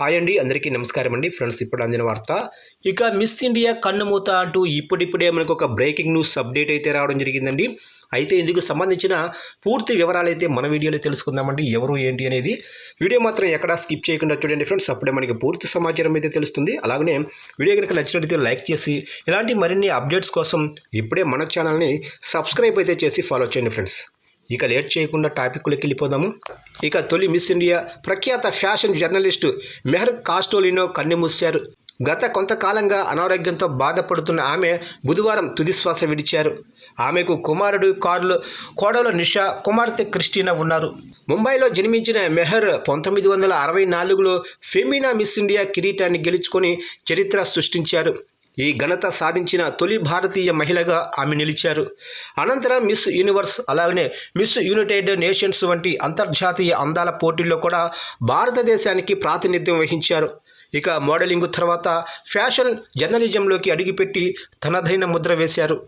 Hi అండి అందరికీ నమస్కారం అండి. ఫ్రెండ్స్ ఇప్పుడు అందిన వార్త. ఇక మిస్ ఇండియా కన్నుమూత అంటూ ఇప్పుడిప్పుడే మనకు ఒక బ్రేకింగ్ న్యూస్ అప్డేట్ అయితే రావడం జరిగిందండి. అయితే ఇందుకు సంబంధించిన పూర్తి వివరాలు అయితే మన వీడియోలో తెలుసుకుందామండి. ఎవరు ఏంటి అనేది వీడియో మాత్రం ఎక్కడా స్కిప్ చేయకుండా చూడండి ఫ్రెండ్స్. అప్పుడే మనకి పూర్తి సమాచారం అయితే తెలుస్తుంది. అలాగనే వీడియో కనుక నచ్చినట్లయితే లైక్ చేసి ఇలాంటి మరిన్ని అప్డేట్స్ కోసం ఇప్పుడే మన ఛానల్ని సబ్స్క్రైబ్ అయితే చేసి ఫాలో చేయండి ఫ్రెండ్స్. ఇక లేట్ చేయకుండా టాపిక్లోకి వెళ్ళిపోదాము. ఇక తొలి మిస్ ఇండియా ప్రఖ్యాత ఫ్యాషన్ జర్నలిస్టు మెహర్ కాస్టోలినో కన్నెమూశారు గత కొంతకాలంగా అనారోగ్యంతో బాధపడుతున్న ఆమె బుధవారం తుదిశ్వాస విడిచారు. ఆమెకు కుమారుడు కార్లు కోడలు నిషా కుమార్తె క్రిస్టినా ఉన్నారు. ముంబైలో జన్మించిన మెహర్ పంతొమ్మిది వందల అరవై నాలుగులో ఫెమినా మిస్ ఇండియా కిరీటాన్ని గెలుచుకొని చరిత్ర సృష్టించారు. ఈ ఘనత సాధించిన తొలి భారతీయ మహిళగా ఆమె నిలిచారు. అనంతరం మిస్ యూనివర్స్ అలాగనే మిస్ యునైటెడ్ నేషన్స్ వంటి అంతర్జాతీయ అందాల పోటీల్లో కూడా భారతదేశానికి ప్రాతినిధ్యం వహించారు. ఇక మోడలింగ్ తర్వాత ఫ్యాషన్ జర్నలిజంలోకి అడుగుపెట్టి తనదైన ముద్ర వేశారు.